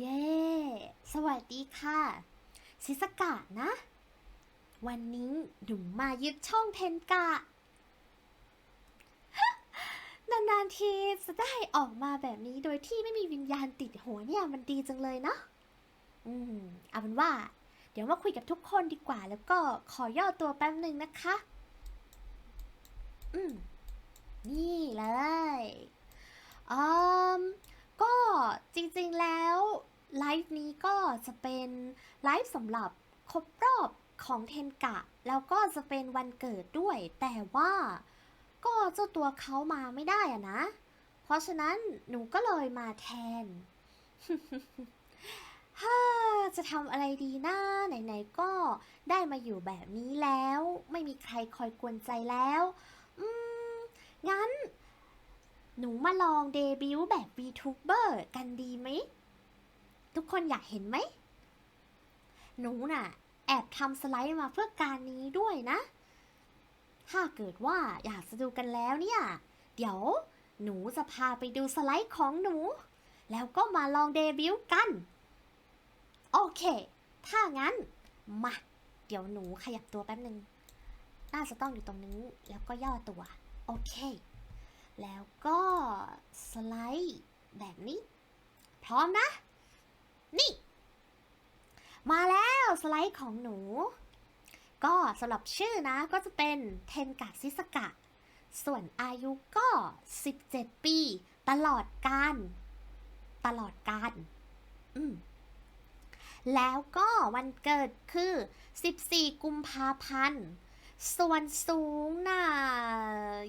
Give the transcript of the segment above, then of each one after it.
เย้ สวัสดีค่ะ ซิสกะนะ วันนี้หนูมายึดช่องเทนกะ นานๆทีจะได้ออกมาแบบนี้โดยที่ไม่มีวิญญาณติดหัวเนี่ยมันดีจังเลยเนาะ อืม เอาเป็นว่า เดี๋ยวมาคุยกับทุกคนดีกว่า แล้วก็ขอย่อตัวแป๊บหนึ่งนะคะ อืม นี่เลยอืม จริงๆแล้วไลฟ์นี้ก็จะเป็นไลฟ์สำหรับครบรอบของเทนกะ แล้วก็จะเป็นวันเกิดด้วย แต่ว่าก็เจ้าตัวเขามาไม่ได้อะนะ เพราะฉะนั้นหนูก็เลยมาแทนฮ่าจะทำอะไรดีนะไหนๆก็ได้มาอยู่แบบนี้แล้ว ไม่มีใครคอยกวนใจแล้ว อืม งั้น หนูมาลองเดบิวต์แบบ VTuber กันดีไหม ทุกคนอยากเห็นไหม หนูน่ะ แอบทำสไลด์มาเพื่อการนี้ด้วยนะ ถ้าเกิดว่าอยากจะดูกันแล้วเนี่ย เดี๋ยวหนูจะพาไปดูสไลด์ของหนู แล้วก็มาลองเดบิวต์กัน โอเค ถ้างั้น มา เดี๋ยวหนูขยับตัวแป๊บนึง น่าจะต้องอยู่ตรงนี้ แล้วก็ย่อตัว โอเค แล้วก็สไลด์แบบนี้ พร้อมนะ นี่ มาแล้วสไลด์ของหนู ก็สำหรับชื่อนะก็จะเป็นเทนกะซิสกะ ส่วนอายุก็ 17 ปี ตลอดการ ตลอดการ อืมแล้วก็วันเกิดคือ 14 กุมภาพันธ์ ส่วนสูงน่ะ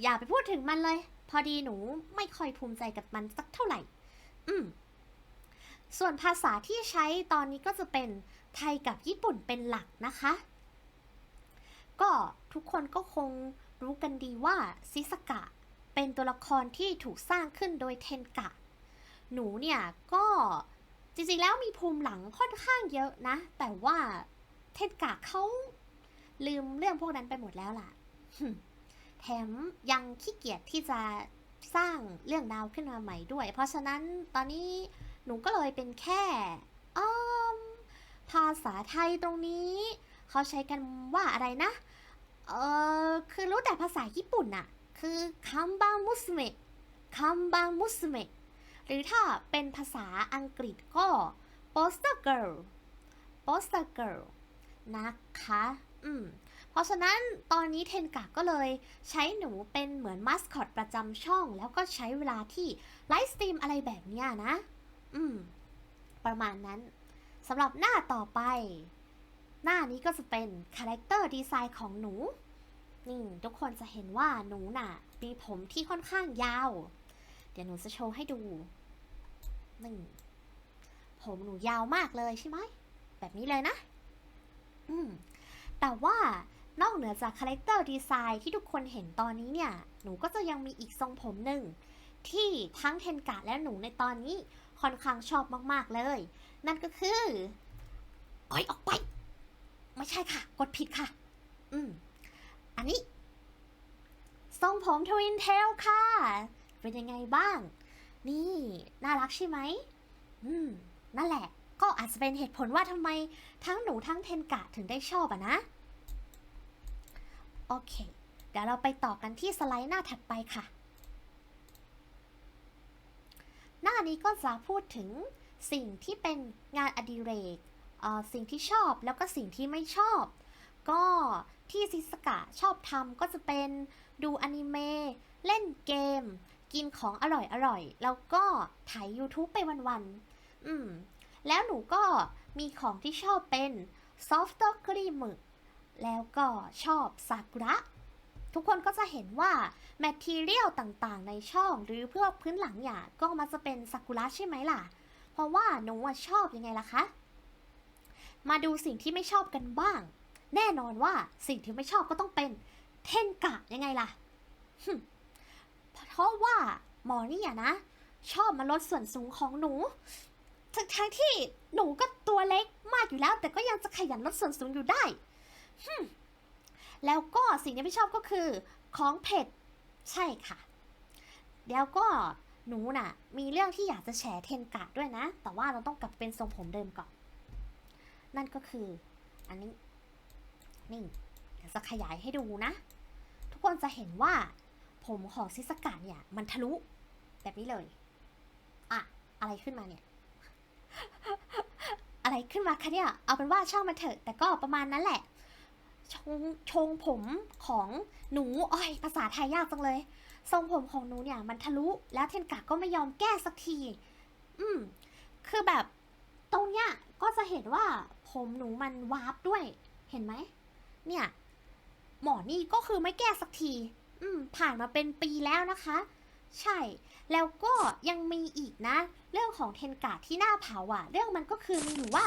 อย่าไปพูดถึงมันเลย อดีหนูไม่ค่อยภูมิใจกับมันสักเท่าไหร่ อืม ส่วนภาษาที่ใช้ตอนนี้ก็จะเป็นไทยกับญี่ปุ่นเป็นหลักนะคะ ก็ทุกคนก็คงรู้กันดีว่าซิสกะ เป็นตัวละครที่ถูกสร้างขึ้นโดยเทนกะ หนูเนี่ยก็จริงๆแล้วมีภูมิหลังค่อนข้างเยอะนะ แต่ว่าเทนกะเขาลืมเรื่องพวกนั้นไปหมดแล้วล่ะ แถมยังขี้เกียจที่จะสร้างเรื่องราวขึ้นมาใหม่ด้วย เพราะฉะนั้นตอนนี้หนูก็เลยเป็นแค่อ้อมภาษาไทยตรงนี้ เขาใช้กันว่าอะไรนะ เออคือรู้แต่ภาษาญี่ปุ่นน่ะคือคัมบังมุสเมะคัมบังมุสเมะหรือถ้าเป็นภาษาอังกฤษก็ poster girl poster girl นะคะ อืม เพราะฉะนั้นตอนนี้เทนกะก็เลยใช้หนูเป็นเหมือนมาสคอตประจำช่อง แล้วก็ใช้เวลาที่ไลฟ์สตรีมอะไรแบบเนี้ยนะ อืม ประมาณนั้นสำหรับหน้าต่อไป หน้านี้ก็จะเป็นคาแรคเตอร์ดีไซน์ของหนู นี่ทุกคนจะเห็นว่าหนูน่ะมีผมที่ค่อนข้างยาว เดี๋ยวหนูจะโชว์ให้ดูนี่ผมหนูยาวมากเลยใช่ไหม แบบนี้เลยนะ อืม แต่ว่า นอกเหนือจากคาแรคเตอร์ดีไซน์ที่ทุกคนเห็นตอนนี้เนี่ย หนูก็จะยังมีอีกทรงผมหนึ่ง ที่ทั้งเทนกะและหนูในตอนนี้ค่อนข้างชอบมาก ๆ เลย นั่นก็คืออ้อยออกไป ไม่ใช่ค่ะ กดผิดค่ะ อืม อันนี้ ทรงผมทวินเทลค่ะ เป็นยังไงบ้าง นี่ น่ารักใช่ไหม อืม นั่นแหละ ก็อาจจะเป็นเหตุผลว่าทำไมทั้งหนูทั้งเทนกะถึงได้ชอบอะนะ โอเค เดี๋ยวเราไปต่อกันที่สไลด์หน้าถัดไปค่ะ หน้านี้ก็จะพูดถึงสิ่งที่เป็นงานอดิเรกเสิ่งที่ชอบแล้วก็สิ่งที่ไม่ชอบ ก็ที่ซิสกะชอบทำก็จะเป็นดูอนิเมะเล่นเกม กินของอร่อยๆแล้วก็ถ่าย YouTube ไปวันๆอืมแล้วหนูก็มีของที่ชอบเป็นซอฟต์ครีมหมึก แล้วก็ชอบซากุระ ทุกคนก็จะเห็นว่าแมททีเรียลต่างๆ ในช่องหรือเพื่อพื้นหลังเนี่ยก็มักจะเป็นซากุระใช่ไหมล่ะ เพราะว่าหนูชอบยังไงล่ะคะ มาดูสิ่งที่ไม่ชอบกันบ้าง แน่นอนว่าสิ่งที่ไม่ชอบก็ต้องเป็นเทนกะยังไงล่ะ เพราะว่าหมอนี่อะนะ ชอบมาลดส่วนสูงของหนูทั้งที่หนูก็ตัวเล็กมากอยู่แล้ว แต่ก็ยังจะขยันลดส่วนสูงอยู่ได้ แล้วก็สิ่งที่ไม่ชอบก็คือ ของเผ็ดใช่ค่ะ แล้วก็หนูน่ะ มีเรื่องที่อยากจะแฉเทนกะด้วยนะ แต่ว่าเราต้องกลับเป็นทรงผมเดิมก่อน นั่นก็คือ อันนี้ นี่เดี๋ยวจะขยายให้ดูนะ ทุกคนจะเห็นว่า ผมของซิสกะเนี่ย มันทะลุ แบบนี้เลยอะอะไรขึ้นมาเนี่ย อะไรขึ้นมาคะเนี่ย เอาเป็นว่าช่างมันเถอะ แต่ก็ประมาณนั้นแหละ ชงชงผมของหนูอ้อยภาษาไทยยากจังเลย ทรงผมของหนูเนี่ย มันทะลุแล้วเทนกะก็ไม่ยอมแก้สักที อืม คือแบบตรงเนี้ยก็จะเห็นว่าผมหนูมันวาร์ปด้วย เห็นไหม เนี่ย หมอนี่ก็คือไม่แก้สักที อืม ผ่านมาเป็นปีแล้วนะคะ ใช่ แล้วก็ยังมีอีกนะ เรื่องของเทนกาที่หน้าเผาอะ เรื่องมันก็คือมีอยู่ว่า